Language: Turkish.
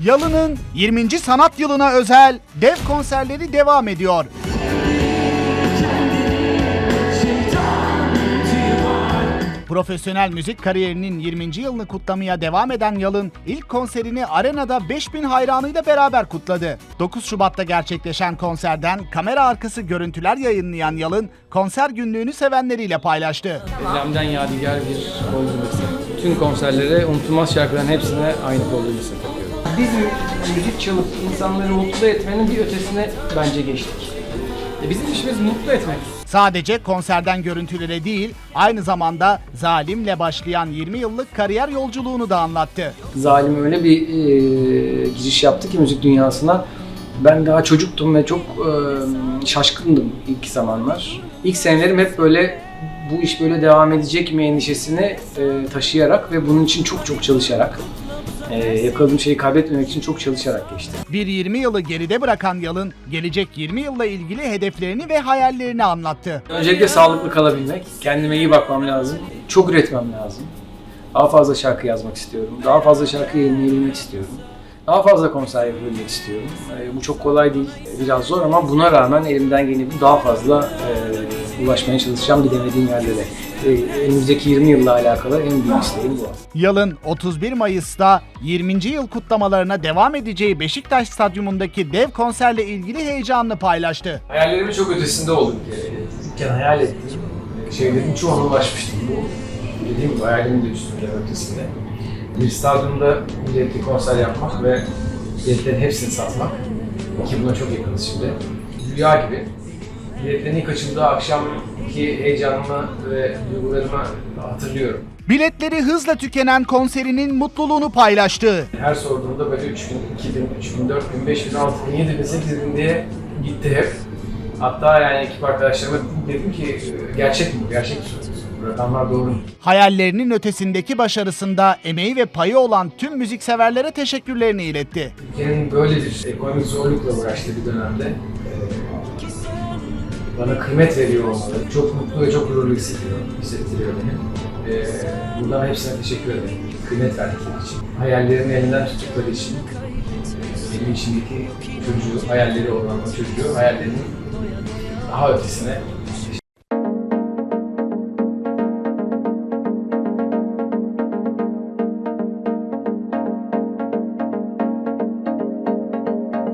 Yalı'nın 20. sanat yılına özel dev konserleri devam ediyor. Profesyonel müzik kariyerinin 20. yılını kutlamaya devam eden Yalın ilk konserini arenada 5000 hayranıyla beraber kutladı. 9 Şubat'ta gerçekleşen konserden kamera arkası görüntüler yayınlayan Yalın konser günlüğünü sevenleriyle paylaştı. Depremden yadigar bir düğmesi. Tüm konserlere unutulmaz şarkıların hepsine aynı kol düğmesini takıyorum. Bizim müzik çalıp insanları mutlu etmenin bir ötesine bence geçtik. E bizim işimiz mutlu etmek. Sadece konserden görüntülere değil, aynı zamanda Zalim'le başlayan 20 yıllık kariyer yolculuğunu da anlattı. Zalim öyle bir e, giriş yaptı ki müzik dünyasına. Ben daha çocuktum ve çok e, şaşkındım ilk zamanlar. İlk senelerim hep böyle bu iş böyle devam edecek mi endişesini e, taşıyarak ve bunun için çok çok çalışarak e, yakaladığım şeyi kaybetmemek için çok çalışarak geçti. Bir 20 yılı geride bırakan Yalın, gelecek 20 yılla ilgili hedeflerini ve hayallerini anlattı. Öncelikle sağlıklı kalabilmek, kendime iyi bakmam lazım, çok üretmem lazım. Daha fazla şarkı yazmak istiyorum, daha fazla şarkı yayınlayabilmek istiyorum. Daha fazla konser yapabilmek istiyorum. Ee, bu çok kolay değil, biraz zor ama buna rağmen elimden geleni daha fazla e, ulaşmaya çalışacağım gidemediğim yerlere. E, önümüzdeki 20 yılla alakalı en büyük isteğim bu. Yalın 31 Mayıs'ta 20. yıl kutlamalarına devam edeceği Beşiktaş Stadyumundaki dev konserle ilgili heyecanını paylaştı. Hayallerimin çok ötesinde oldum kere. Çocukken hayal ettiğim şeylerin çoğuna ulaşmıştım. Bu dediğim gibi hayalimin de üstünde ötesinde. Bir stadyumda biletli konser yapmak ve biletlerin hepsini satmak ki buna çok yakınız şimdi. Rüya gibi. Biletlerin ilk açıldığı akşamki heyecanımı ve duygularımı hatırlıyorum. Biletleri hızla tükenen konserinin mutluluğunu paylaştı. Her sorduğumda böyle 3 bin, 2 bin, 3 bin, 4 bin, 5 bin, 6 bin, 7 bin, 8 bin diye gitti hep. Hatta yani ekip arkadaşlarıma dedim ki gerçek mi bu? Gerçek mi söylüyorsun? Rakamlar doğru mu? Hayallerinin ötesindeki başarısında emeği ve payı olan tüm müzikseverlere teşekkürlerini iletti. Ülkenin böyle bir ekonomik zorlukla uğraştığı bir dönemde bana kıymet veriyor olmaları çok mutlu ve çok gururlu hissediyor, hissettiriyor beni. E, buradan hepsine teşekkür ederim. Kıymet verdikleri için. Hayallerini elinden tuttukları için. Benim içimdeki çocuğu, hayalleri olan o çocuğu, hayallerinin daha ötesine